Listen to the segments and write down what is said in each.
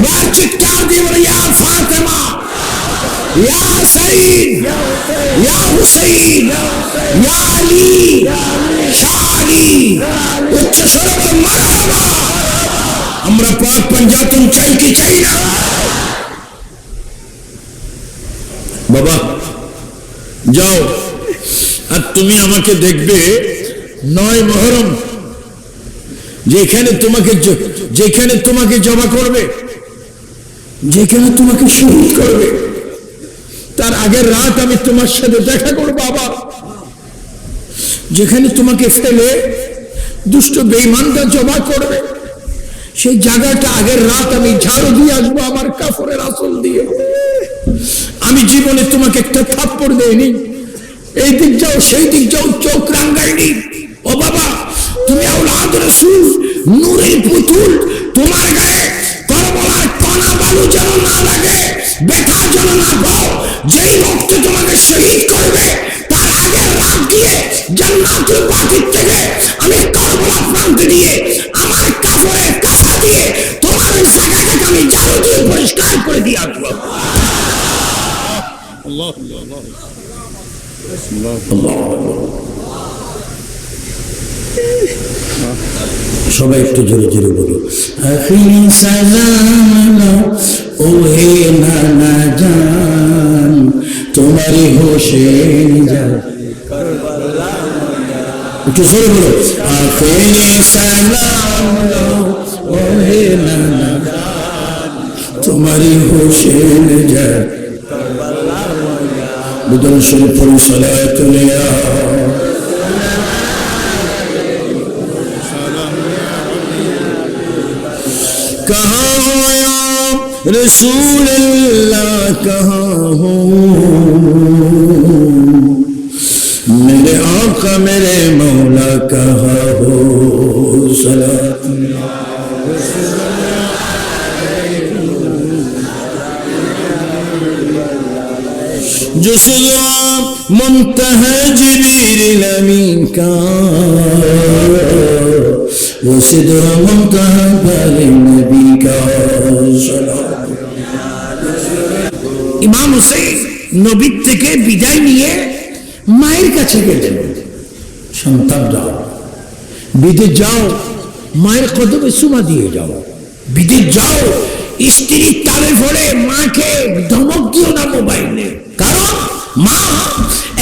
এবার চিৎকার দিয়ে বলে ইয়া ফাতেমা ইয়া সাইদ ইয়া হুসাইন ইয়া আলী শাহ আলী উচ্চ স্বরে বলে মারহাবা আমরা পাক পঞ্জাতন চাই কি চাই না বাবা যাও আর তুমি আমাকে দেখবে নয় মহরম যেখানে তোমাকে জ- যেখানে তোমাকে জমা করবে যেখানে তোমাকে শহীদ করবে, তার আগের রাত আমি তোমার সাথে দেখা করব আবার যেখানে তোমাকে ফেলে দুষ্ট বেইমানটা জমা করবে, সেই জায়গাটা আগের রাত আমি ঝাড়ু দিয়ে আসব, আমার কাপড়ের আসল দিয়ে। আমি জীবনে তোমাকে একটা থাপ্পড় দেয়নি এই দিক যাও, সেই দিক যাও, চোখ রাঙ্গাইনি ও বাবা, তুমি আউলাদ রসুল, নূরের পুতুল, তোমার গায়ে বালু যেন না লাগে ব্যথা যেন না পাও যেই রক্ত তোমাকে শহীদ করবে তার আগের রাত দিয়ে জান্নাতুল বাকির থেকে আমি করবলা প্রান্তে দিয়ে আমার কাপড়ের কাঁথা দিয়ে তোমার ওই জায়গাটাকে আমি ঝাড়ু দিয়ে পরিষ্কার করে দিয়ে আসব। সবাই একটু জোরে জোরে বলো আখিরি সালাম ও হে নানা জান তোমারি হোসেন জান একটু জোরে বলো আখিরি সালাম ও হে নানা জান তোমারি হোসেন জান بدون شرف صلاة يا رسول اللہ کہاں ہو میرے آقا، میرے مولا کہاں ہو صلاة جو سلام منتهى جبريل الأمين كان وسدر منتهى بال النبي كان صلاة ইমাম হোসেন নবীর থেকে বিদায় নিয়ে মায়ের কাছে গেলেন সন্তান যাও বিদেশ যাও মায়ের কদমে সুমা দিয়ে যাও বিদেশ যাও স্ত্রীর তালে ভরে মাকে ধমক দিও না মোবাইলে কারণ মা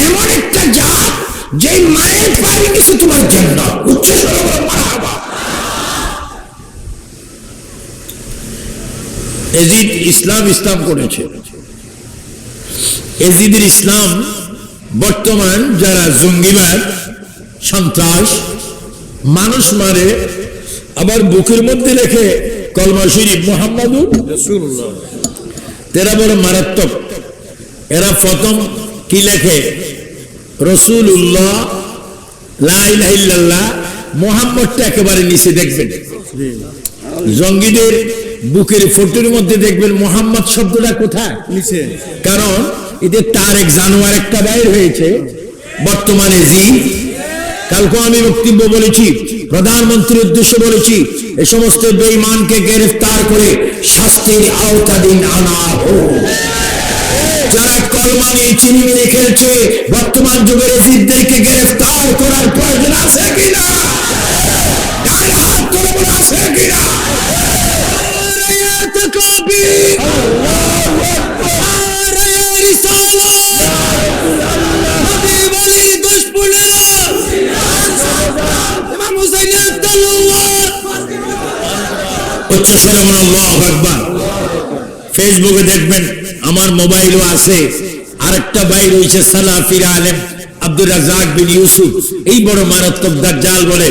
এমন একটা জাত যে মায়ের পায়ে কিছু তোমার জন্য উচ্চ স্বরে এজিদ ইসলাম ইসলাম করেছে। এজিদের ইসলাম বর্তমান যারা জঙ্গিবাদ সন্ত্রাস মানুষ মারে আবার বুকের মধ্যে লেখে কলমা শরীফ মোহাম্মদুর তেরা বড় মারাত্মক। এরা প্রথম কি লেখে? রসুল উল্লাহ মোহাম্মদটা একেবারে নিচে দেখবেন। জঙ্গিদের বুকের ফটোর মধ্যে দেখবেন মোহাম্মদ শব্দটা কোথায়? নিচে। কারণ এদের তার এক জানোয়ার একটা বাইর হয়েছে। বর্তমানে জি। কালকে আমি বক্তব্য বলেছি প্রধানমন্ত্রীর উদ্দেশ্য বলেছি এ সমস্ত বেঈমানকে গ্রেফতার করে শাস্তির আওতাধীন আনা হোক। যারা কলমা নিয়ে চিনি মেরে খেলছে বর্তমান যুগের এজিদদেরকে গ্রেফতার করার প্রয়োজন আছে কিনা? হাত আছে কিনা? আকবার ফেসবুকে দেখবেন আমার মোবাইলও আছে আরেকটা ভাই রয়েছে সালাফির আলেম আব্দুর রাজাক বিন ইউসুফ এই বড় মারাত্মক দাজ্জাল বলে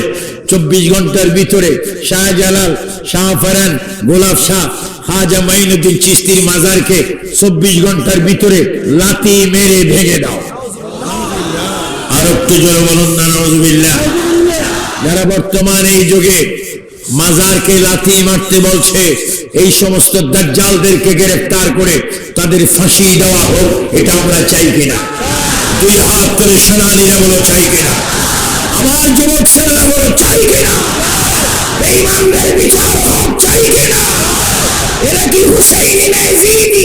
চব্বিশ ঘণ্টার ভিতরে শাহজালাল শাহ ফারান গোলাপ শাহ, খাজা মাইনুদ্দিন চিস্তির মাজারকে চব্বিশ ঘণ্টার ভিতরে লাতি মেরে ভেঙে দাও। বলুন যারা বর্তমান এই যুগে মাজারকে লাথি মারতে বলছে, এই সমস্ত দাজ্জালদেরকে গ্রেফতার করে তাদের ফাঁসি দেওয়া হোক, এটা আমরা চাই কিনা? দুই হাত করে বলো, চাই কিনা? আমার যুবক ছেলেরা বলো, চাই কিনা? বেঈমানদের বিচার হোক চাই কিনা এরা কি হুসাইনি না ইয়াজিদি?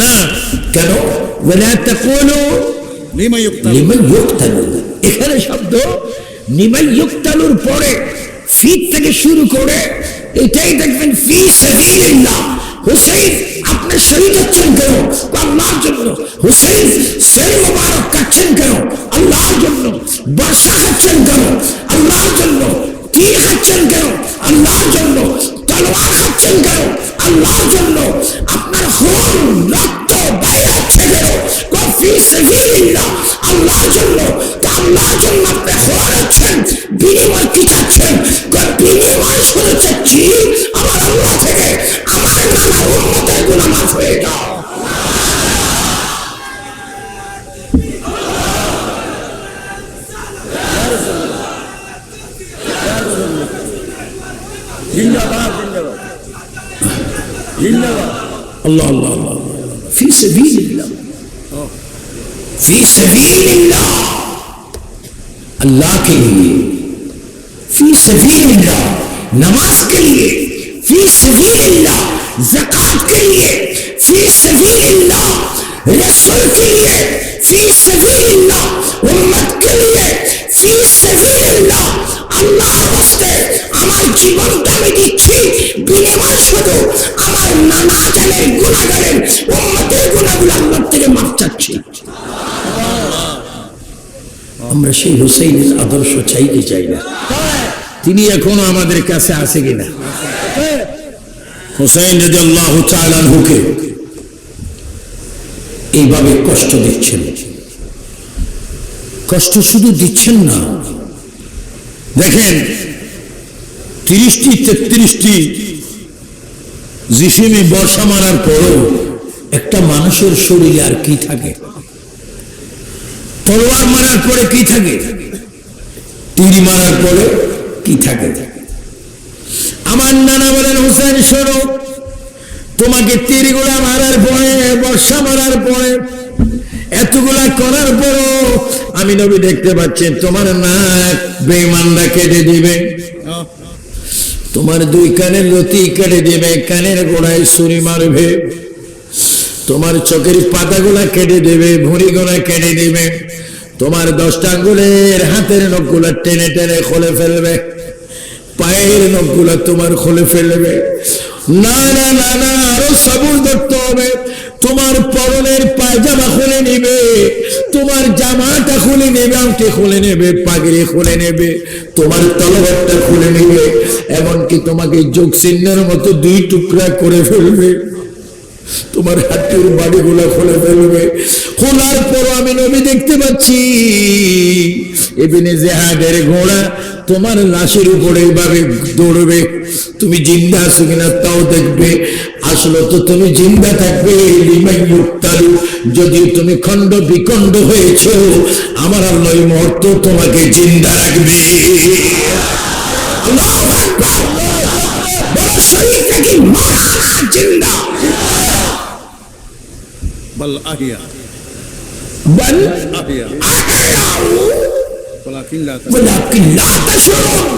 না কেন ولا تقولوا لما يقتل লিমান ইউক্তালু এখানে শব্দ লিমান ইউক্তালুর পরে ফি থেকে শুরু করে এটাই দেখবেন ফি সাবিলিল্লাহ হুসাইন আপনি শহীদ হচ্ছেন কেন আল্লাহর জন্য হুসাইন সেল মোবারক কাটছেন কেন আল্লাহর জন্য في سبيل الله في سبيل الله अल्लाह के लिए फी सबीलिल्लाह नमाज के लिए फी सबीलिल्लाह जक़ात के लिए फी सबीलिल्लाह रसूल के लिए फी सबीलिल्लाह उम्मत के लिए फी सबीलिल्लाह আল্লাহর হস্তে আমার জীবনটা আমি দিচ্ছি বিনিময় শুধু আমার নানা জানের গুণাগারের উম্মতের গুণাগুলো আল্লাহর থেকে চাচ্ছি আমরা সেই হুসাইনের আদর্শ চাই কি চাই না? তিনি এখনও আমাদের কাছে আছে কিনা? হুসাইন যদি আল্লাহ হুকে এইভাবে কষ্ট দিচ্ছেন। কষ্ট শুধু দিচ্ছেন না। দেখেন, তিরিশটি, তেত্রিশটি জিসিমে বর্ষা মারার পরও একটা মানুষের শরীরে আর কি থাকে? তলোয়ার মারার পরে কি থাকে? তীর মারার পরে কি থাকে? আমার নানা বলেন, হোসেন, শোনো, তোমাকে তীরগুলা মারার পরে, বর্ষা মারার পরে, এতগুলা করার পরও আমি নবী দেখতে পাচ্ছি তোমার নাক বেমানরা কেটে দিবে। তোমার দুই কানের লতি কেটে দিবে, কানের গোড়ায় ছুরি মারবে। তোমার চোখের পাতাগুলা কেটে দেবে, ভুঁড়িগুলা কেটে দেবে। তোমার দশটা আঙ্গুলের হাতের নখগুলা টেনে টেনে খুলে ফেলবে। পায়ের নখগুলা তোমার খুলে ফেলবে। না না না না, আরও সবুজ ধরতে হবে। তোমার পরনের পায়জামা খুলে নেবে, তোমার জামাটা খুলে নেবে, আংটি খুলে নেবে, পাগড়ি খুলে নেবে, তোমার তলবারটা খুলে নেবে, এমনকি তোমাকে যোগ চিহ্নের মতো দুই টুকরা করে ফেলবে। তোমার হাতের বাড়িগুলো খুলে ফেলবে। খোলার পর আমি নবী দেখতে পাচ্ছি। এবিনে জেহাদের ঘোড়া তোমার লাশের উপরে এইভাবে দৌড়বে। তুমি জিন্দা আছো কিনা তাও দেখবে। আসলে তো তুমি জিন্দা থাকবে যদিও তুমি খণ্ড বিখণ্ড হয়েছ, আমার এই মুহূর্ত তোমাকে জিন্দা রাখবে। জিন্দা। بل أحيا بل أحيا أحيوا ولكن لا تشعرون ولكن لا تشعرون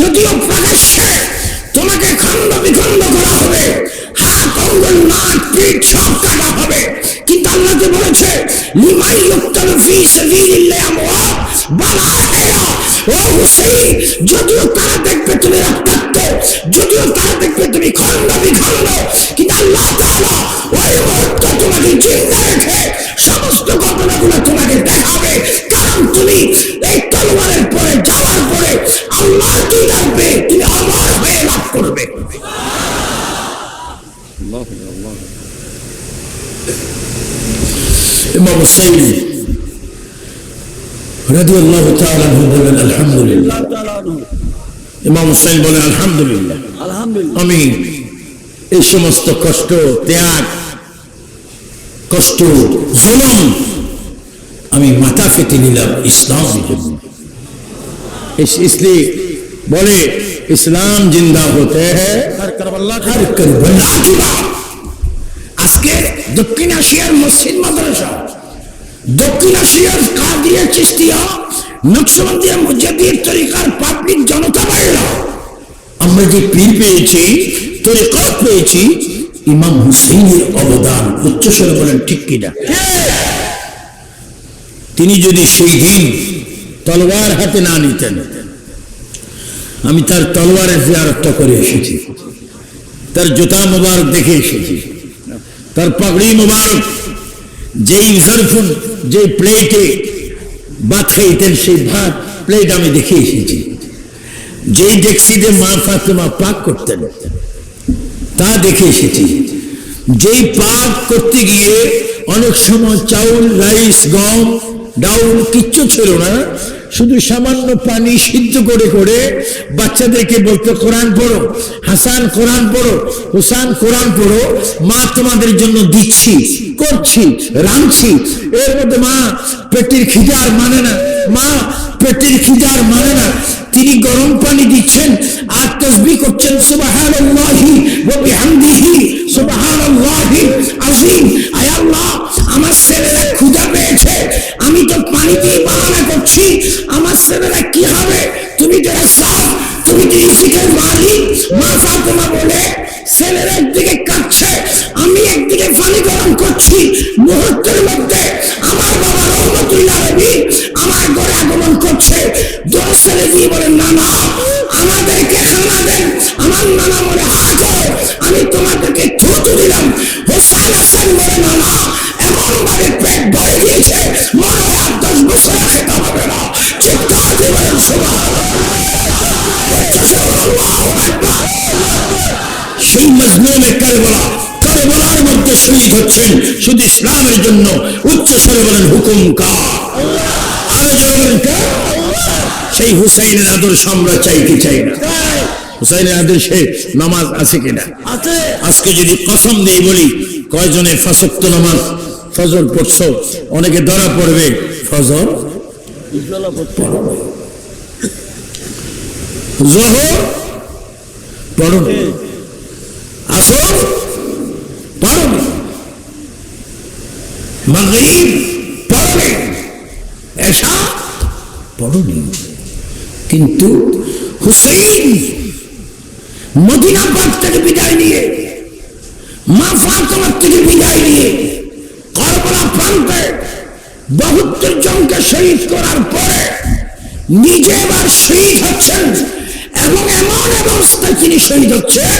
যদিও প্রকাশ্যে তোমাকে খণ্ড বিখণ্ড করা হবে হাত অঙ্গল নাক পিঠ সব কাটা হবে কিন্তু আল্লাহ যে বলেছে লিমাই ইউক্তালু ফি সাবিলিল্লাহ আমওয়াত বাল আহয়া ও হুসাইন যদিও তারা দেখবে তুমি রক্তাক্ত যদিও তারা দেখবে তুমি খন্ড বিখণ্ড কিন্তু আল্লাহ ওই মুহূর্ত তোমাকে জিন্দা রেখে সমস্ত ঘটনাগুলো তোমাকে দেখাবে। কারণ তুমি এই তলোয়ারের পরে যাওয়ার পরে আল্লাহ কি লাগবে তুমি অমর হয়ে লাভ করবে। আল্লাহ আল্লাহ ইমাম সাইয়্যিদ রাজি আল্লাহ বলেন আলহামদুলিল্লাহ। ইমাম হুসাইন বলেন আলহামদুলিল্লাহ। আমি এই সমস্ত কষ্ট ত্যাগ কষ্ট জুলম আমি মাথা ফেটে নিলাম ইসলাম ইসলি বলে ইসলাম জিন্দা হতে আজকে দক্ষিণ এশিয়ার মসজিদ মাদ্রাসা দক্ষিণ এশিয়ার কাদিয়া চিস্তিয়া নকশবন্দিয়া মুজাদ্দির তরিকার পাবলিক জনতা বাড়ল আমরা যে পীর পেয়েছি তরিকত পেয়েছি, ইমাম হুসেইনের অবদান, উচ্চস্বরে বলেন ঠিক কিনা তিনি যদি সেই দিন তলোয়ার হাতে না নিতেন, আমি তার তলোয়ারের জিয়ারতটা করে এসেছি, তার জুতা মোবারক দেখে এসেছি, তার পাগড়ি মোবারক যেই জরফুন যে প্লেটে ভাত খাইতেন সেই ভাত প্লেট আমি দেখে এসেছি। যেই ডেক্সিতে মা ফাতেমা পাক করতেন, তা দেখে এসেছি। যেই পাক করতে গিয়ে অনেক সময় চাউল, রাইস, গম, ডাউল কিচ্ছু ছিল না শুধু সামান্য পানি সিদ্ধ করে করে বাচ্চাদেরকে বলতো, কোরআন পড়ো, হাসান কোরআন পড়ো, হুসান কোরআন পড়ো, মা তোমাদের জন্য দিচ্ছি, করছি, রাঁধছি। এর মধ্যে মা পেটের খিদার মানে না। মা পেটের খিদার মানে না। তিনি গরম পানি দিচ্ছেন আর তসবি করছেন, সুবহানাল্লাহি ওয়া বিহামদিহি, সুবহানাল্লাহি আযীম। আয় আল্লাহ, আমার ছেলেরা ক্ষুধা পেয়েছে, আমি তো পানি দিয়ে বাহানা করছি, আমার ছেলেরা কি হবে? তুমি তো সব তুমি তো রিজিকের মালিক, মা ফাতেমা বলে, ছেলেরা একদিকে কাঁদছে, আমি একদিকে পানি গরম করছি, মুহূর্তের মধ্যে আমার বাবা রহমতুল্লাহ রবি ছেলে দিয়ে বলে নানা আমাদেরকে দেন আমার নানা বলে হাজো আমি তোমাদেরকে থুতু দিলাম হোসেন হাসান বলে নানা এমন ভাবে পেট ভরে গিয়েছে মনে হয় আর দশ বছর খেতে হবে না চিৎকার দিয়ে বলেন সেই মজলুমে কারবলা কারবলার মধ্যে শহীদ হচ্ছেন শুধু ইসলামের জন্য উচ্চ স্বরে বলেন হুকুম কা আরও জোরে বলেন কার? সেই হুসাইনের আদর্শ আমরা চাই কি চাই না? হুসাইনের আদর্শে নামাজ আছে কিনা আজকে যদি কসম দিয়ে বলি কয়জনে ফাঁসক্ত নামাজ ফজর পড়ছো? অনেকে ধরা পড়বে ফজর নাই। পড়ো আসর পড়ো মাগরিব। কিন্তু হুসেইন মদিনাবাদ থেকে বিদায় নিয়ে মা ফাতেমার থেকে বিদায় নিয়ে করবলা প্রান্তে বাহাত্তর জনকে শহীদ করার পরে নিজে এবার শহীদ হচ্ছেন এবং এমন অবস্থায় তিনি শহীদ হচ্ছেন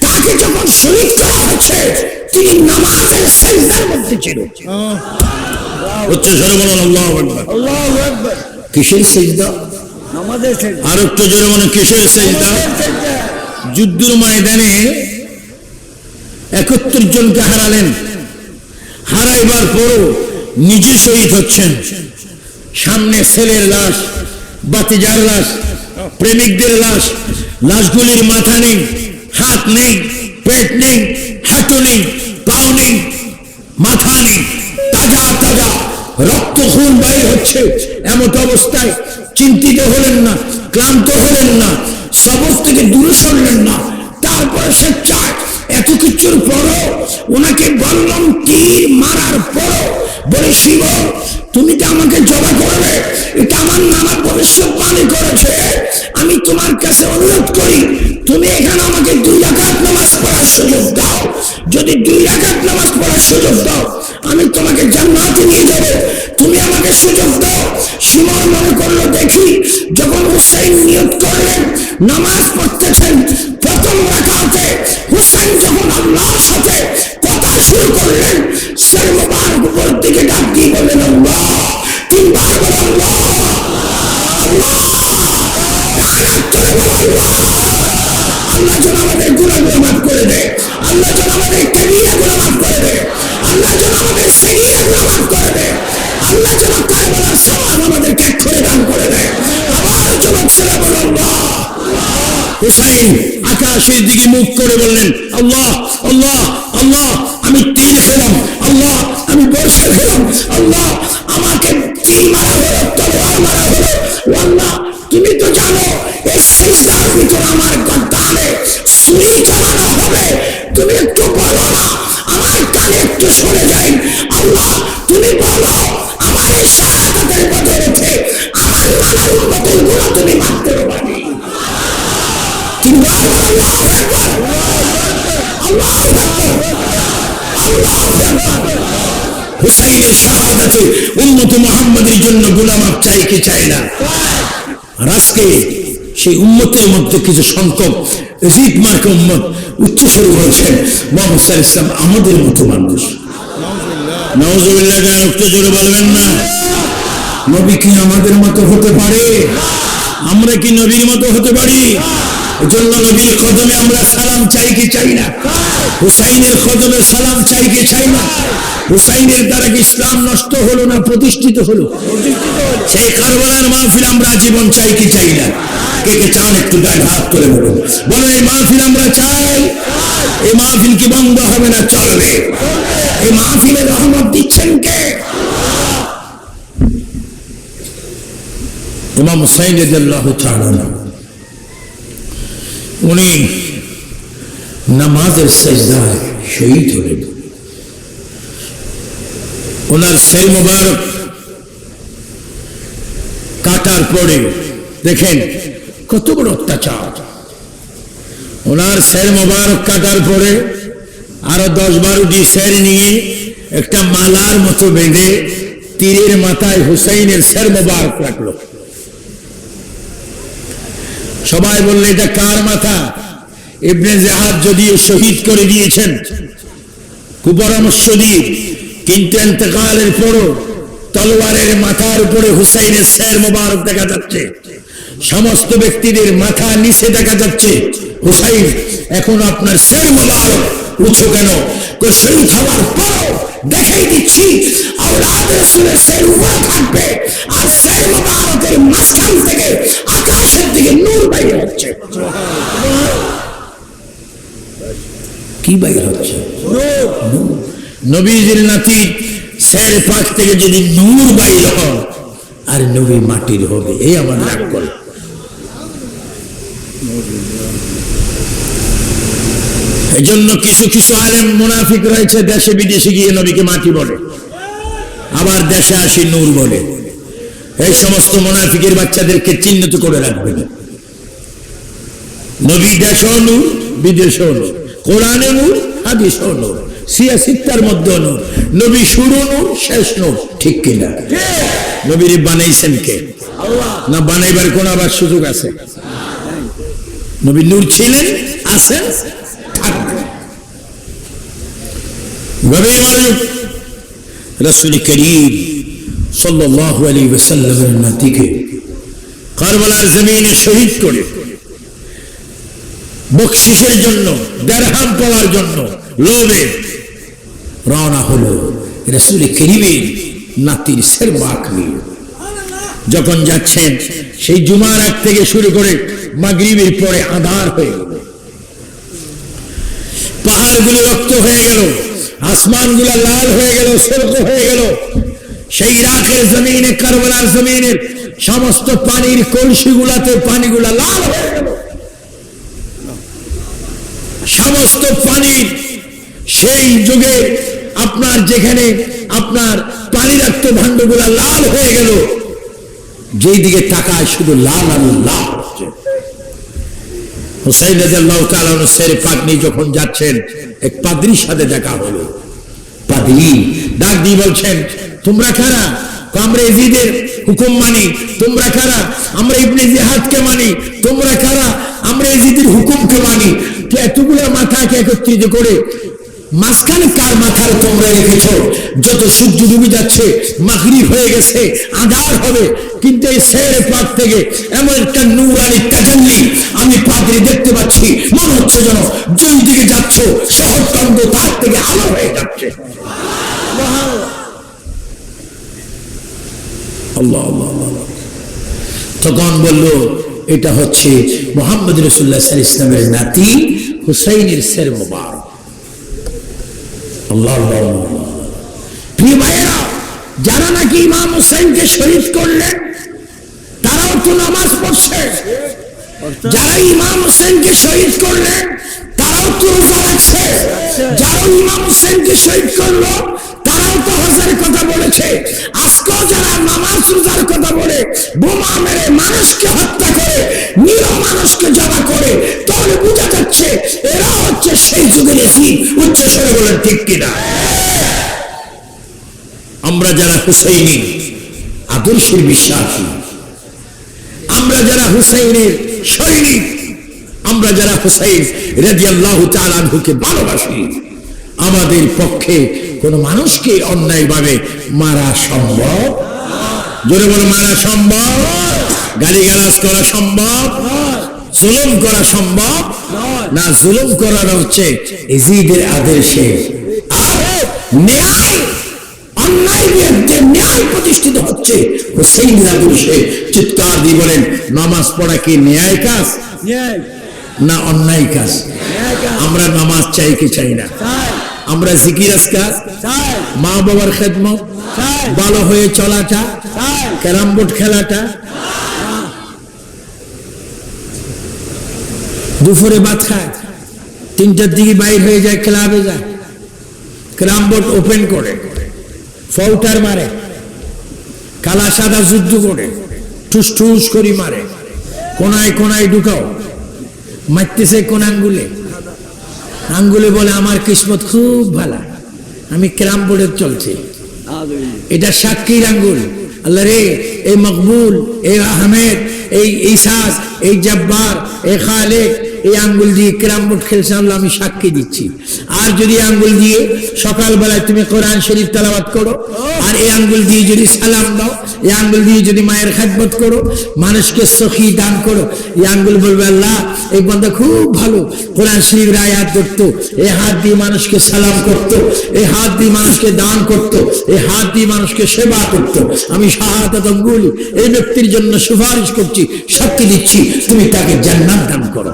তাকে যখন শহীদ করা হচ্ছে তিনি নামাজের সেজদার মধ্যে ছিল উচ্চ স্বরে বলুন আল্লাহ কিসের সেজদা। আর একটু জোরে মনে কিসের সেজদা যুদ্ধের ময়দানে একাত্তর জনকে হারালেন। হারাইবার পরও নিজে শহীদ হচ্ছেন। সামনে ছেলের লাশ বাতিজার লাশ প্রেমিকদের লাশ লাশগুলির মাথা নেই হাত নেই পেট নেই হাঁটু নেই পাও নেই মাথা নেই। তাজা তাজা রক্ত খুন বাইর হচ্ছে এমন অবস্থায় চিন্তিত হলেন না, ক্লান্ত হলেন না সবর থেকে দূরে সরলেন না। তারপরে সে চায়, এত কিছুর পরও ওনাকে বললাম তীর মারার পরও? বলে, শিব, তুমি তো আমাকে জবা করবে, এটা আমার নানা ভবিষ্যৎবাণী করেছে। আমি তোমার কাছে অনুরোধ করি, তুমি এখানে আমাকে দুই রাকাত নামাজ পড়ার সুযোগ দাও। যদি দুই রাকাত নামাজ পড়ার সুযোগ দাও, আমি তোমাকে জান্নাতে নিয়ে যাব। আমাকে সুযোগ দাও। সীমা মনে করল, দেখি, যখন হুসাইন নিয়োগ করলেন, নামাজ পড়তেছেন, প্রথম রাখাতে হুসাইন আকাশের দিকে মুখ করে বললেন, আল্লাহ আল্লাহ আল্লাহ, আমি তীর খেলাম, আল্লাহ, আমি বর্ষা খেলাম, আল্লাহ, আমাকে তীর মারা হলো, তলোয়ার মারা হলো। আল্লাহ, তুমি তো জানো, এই সিজদার ভিতর আমার উম্মত মোহাম্মদের জন্য গুলামাপ চাই কি চাই না? আর আজকে সেই উম্মতের মধ্যে কিছু সংখ্যক বলছেন, মোহাম্মদ সাল ইসলাম আমাদের মতো মানুষ। নবী কি আমাদের মতো হতে পারে? আমরা কি নবীর মতো হতে পারি? জন্য নবীর কদমে আমরা সালাম চাই কি চাই না? হুসাইনের কদমে সালাম চাই কি চাই না? হুসাইনের দ্বারা কি ইসলাম নষ্ট হলো না প্রতিষ্ঠিত হলো? সেই কারবালার মাহফিল আমরা জীবন চাই কি চাই না? কে কে চান একটু গায়ে হাত করে বলুন। বলো, এই মাহফিল আমরা চাই। এই মাহফিল কি বন্ধ হবে না চলবে? এই মাহফিলে রহমত দিচ্ছেন কে? ইমাম হুসাইন রাদিয়াল্লাহু তাআলা উনি নামাজের সেজদায় শহীদ হলেন। ওনার সেই মোবারক কাটার পরে দেখেন কত বড় অত্যাচার। ওনার শের মোবারক কাটার পরে আরও দশ বারোটি শের নিয়ে একটা মালার মতো বেঁধে তীরের মাথায় হুসাইনের শের মোবারক রাখল। সবাই বললে, এটা কার মাথা? ইবনে জাহাদ যদিও শহীদ করে দিয়েছেন, কুপরামর্শ দিয়ে, কিন্তু এতেকালের পরও তলোয়ারের মাথার উপরে হুসাইনের শের মোবারক দেখা যাচ্ছে। সমস্ত ব্যক্তিদের মাথা নিচে দেখা যাচ্ছে। হুসাইন, এখন আপনার শের মোবারক উঁচু কেন? কই শহীদ হওয়ার পর দেখাই দিচ্ছি, আওলাদ রাসূলের শের উপরে থাকবে, আর শের মোবারকের মাঝখান থেকে আকাশের দিকে নূর বাইরে হচ্ছে। কি বাইর হচ্ছে? নবীজির নাতি শের পাক থেকে যদি নূর হয় আর নবী মাটির হবে, এই আমার রাগ করে। এজন্য কিছু কিছু আলেম মুনাফিক রয়েছে, দেশে বিদেশে গিয়ে নবীকে মাটি বলে। আবার দেশে আসি নূর বলে। এই সমস্ত মুনাফিকের বাচ্চাদেরকে চিহ্নিত করে রাখবেন। নবী দেশও নূর, বিদেশও নূর। কোরআনে নূর সিয়াসিত্তার মধ্যে নূর। নবী শুরু শেষ ঠিক কিনা? নবীর বানাইছেন কে? না বানাইবার কোন আবার সুযোগ আছে? নবী নূর ছিলেন, আছেন, থাকবেন। রসুল করিম নাতিকে কারবালার জমিনে শহীদ করে। বকশিসের জন্য, দেড়হাম পাওয়ার জন্য লোভে রওনা রসুল নাতির সের যখন যাচ্ছেন, সেই জুমার আগ থেকে শুরু করে মাগরিবের পরে আধার হয়ে গেল। পাহাড়গুলো রক্ত হয়ে গেল, আসমানগুলো লাল হয়ে গেল সর্ক হয়ে গেল। সেই ইরাকের জমিনে, কারবালার জমিনের সমস্ত পানির কলসিগুলাতে পানিগুলা লাল হয়ে গেল। সমস্ত পানি সেই যুগে আপনার যেখানে আপনার পানি রাখত ভাণ্ডগুলা লাল হয়ে গেল, যেই দিকে তাকায় শুধু লাল আর লাল হুসাইন রাজাল্লাহ সের পাগনি যখন যাচ্ছেন, এক পাদ্রির সাথে দেখা হলো। পাদ্রি ডাক দিয়ে বলছেন তোমরা কারা? আমরা এজিদের হুকুম মানি। তোমরা কারা? আমরা ইবনে জিহাদকে মানি। তোমরা কারা? আমরা এজিদের হুকুমকে মানি। এতগুলো মাথাকে একত্রিত করে মাঝখানে কার মাথার তোমরা রেখেছো? যত সূর্য ডুবে যাচ্ছে, মাগরিব হয়ে গেছে আধার হবে। কিন্তু এই শের পাক থেকে এমন একটা নুরানি তাজাল্লি আমি পাদ্রি দেখতে পাচ্ছি। মনে হচ্ছে যেন যেই দিকে যাচ্ছ শহর তন্দ তার থেকে আলো হয়ে যাচ্ছে। তখন বলল, এটা হচ্ছে মোহাম্মদ রসুল্লাহ সাল ইসলামের নাতি হুসাইনের। প্রিয় ভাইয়েরা, যারা নাকি ইমাম হুসাইনকে শহীদ করলেন, তারাও তো নামাজ পড়ছে। যারা ইমাম হোসেনকে শহীদ করলেন, তারাও তো রোজা রাখছে। যারা ইমাম হোসেনকে শহীদ করল মেরে মানুষকে হত্যা করে, নিরহ মানুষকে জমা করে, তাহলে বুঝে এই যুগে নসিব উচ্চ স্বরে বলেন, ঠিক কিনা আমরা যারা হুসাইনি আদর্শের বিশ্বাসী, আমরা যারা হুসাইনের সৈনিক, আমরা যারা হুসাইন ভালোবাসি, আমাদের পক্ষে কোন মানুষকে অন্যায়ভাবে মারা সম্ভব জোরে বলে মারা সম্ভব? গালিগালাজ করা সম্ভব? জুলুম করা সম্ভব? না জুলুম করার হচ্ছে ইজিদের আদেশে। আর ন্যায় অন্যায় বিরুদ্ধে ন্যায় প্রতিষ্ঠিত হচ্ছে। চিৎকার দিয়ে বলেন নামাজ পড়া কি ন্যায় কাজ? না অন্যায় কাজ। আমরা নামাজ চাই কি চাই না? আমরা জিকির মা বাবার খেদমত? ভালো হয়ে চলাটা ক্যারাম বোর্ড খেলাটা। দুপুরে ভাত খায় তিনটার দিকে বাইর হয়ে যায় ক্লাবে যায়। ক্যারাম বোর্ড ওপেন করে ফৌটার মারে কালা সাদা যুদ্ধ করে ঠুস ঠুস করি মারে কোনায় কোনায় ঢুকাও মারতেছে কোন আঙ্গুলে। আঙ্গুলে বলে আমার কিসমত খুব ভালো আমি ক্যারাম বোর্ডে চলছি। এটা সাক্ষীর আঙ্গুল আল্লাহ রে, এই মকবুল, এই আহমেদ, এই ইসাস এই জব্বার, এই খালেক এই আঙ্গুল দিয়ে ক্রাম বোর্ড খেলছে আল্লাহ আমি সাক্ষী দিচ্ছি। আর যদি আঙ্গুল দিয়ে সকালবেলায় তুমি কোরআন শরীফ তালাবাত করো, আর এই আঙ্গুল দিয়ে যদি সালাম দাও, এই আঙ্গুল দিয়ে যদি মায়ের খাদমত করো, মানুষকে সখী দান করো, এই আঙ্গুল বলবে, আল্লাহ, এই বন্ধা খুব ভালো। কোরআন শরীফ আয়াত ধরতো এই হাত দিয়ে মানুষকে সালাম করতো, এই হাত দিয়ে মানুষকে দান করতো, এই হাত দিয়ে মানুষকে সেবা করতো। আমি বলি এই ব্যক্তির জন্য সুপারিশ করছি, সাক্ষী দিচ্ছি, তুমি তাকে জান্নাত দান করো।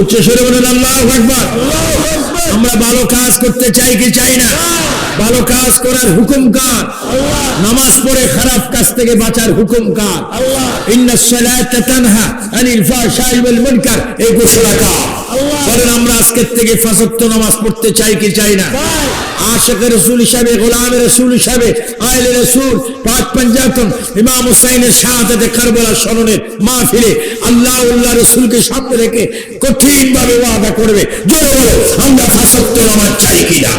উচ্চ স্বরে বলেন, আল্লাহ আকবার। আমরা ভালো কাজ করতে চাই কি চাই না? ভালো কাজ করার হুকুম কার? নামাজ পড়ে খারাপ কাজ থেকে বাঁচার হুকুম কার? আমরা আজকের থেকে ফাসক্ত নামাজ পড়তে চাই কি চাই না? রসুল হিসাবে, গোলাম রসুল হিসাবে, আইলে রসুল পঞ্জাতন, ইমাম হুসাইনের শাহাদাতে কারবালা স্মরণের মাহফিলে আল্লাহ উল্লাহ রসুলকে সামনে রেখে কঠিন ভাবে ওয়াদা করবে। জোরে বলো আমরা ফাসক্ত নামাজ চাই কিনা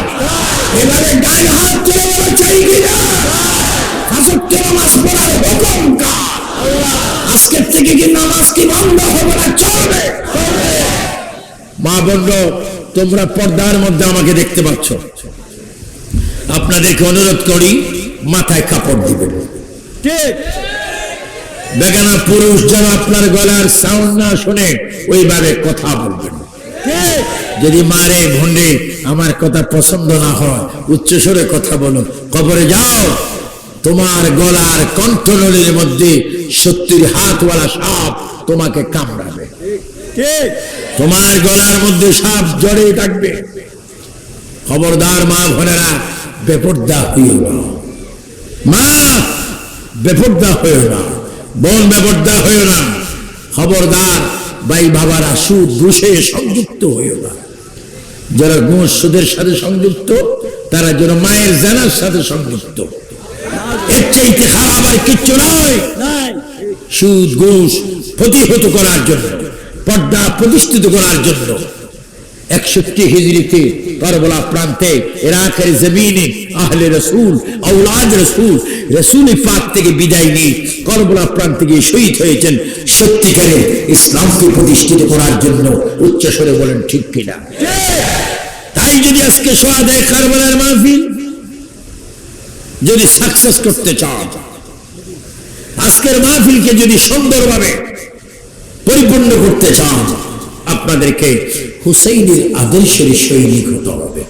এবারে গায়ে হাত তুলে বলো চাই কিনা ফাসক্ত নামাজ পড়ার হুকুম কার আজকের থেকে কি নামাজ কি বন্ধ হবে না, চলবে? মা বন্ধ তোমরা পর্দার মধ্যে আমাকে দেখতে পাচ্ছ। আপনাদেরকে অনুরোধ করি, মাথায় কাপড় দিবেন। ঠিক। বেগানা পুরুষ যেন আপনার গলার সাউন্ড না শুনে ওইভাবে কথা বলবেন। যদি মারে ভন্ডে আমার কথা পছন্দ না হয় উচ্চস্বরে কথা বলো কবরে যাও তোমার গলার কণ্ঠনলীর মধ্যে সত্যির হাতওয়ালা সাপ তোমাকে কামড়াবে। ঠিক তোমার গলার মধ্যে সাপ জড়ে থাকবে খবরদার মা বোনেরা বেপর্দা হইও না। মা বেপর্দা হইও না। বোন বেপর্দা হইও না। খবরদার, ভাই বাবারা, সুদ, ঘুষে সংযুক্ত হইও না। যারা ঘুষ, সুদের সাথে সংযুক্ত, তারা যেন মায়ের জানার সাথে সংযুক্ত। এর চাইতে খারাপ আর কিচ্ছু নয়। সুদ, ঘুষ প্রতিহত করার জন্য, পর্দা প্রতিষ্ঠিত করার জন্য একষট্টি হিজড়িতে করবলা প্রান্তে ইরাকের জমিনে আহলে রসুল আউলাদ রসুল রসুল পাক থেকে বিদায় নিয়ে করবলা প্রান্তে গিয়ে শহীদ হয়েছেন। সত্যিকারে ইসলামকে প্রতিষ্ঠিত করার জন্য উচ্চস্বরে বলেন, ঠিক কিনা তাই যদি আজকে সোয়াদে কারবালার মাহফিল, যদি সাকসেস করতে চান আজকের মাহফিলকে যদি সুন্দরভাবে পরিপূর্ণ করতে চান আপনাদেরকে হুসাইনের আদর্শের সৈনিক হতে হবে।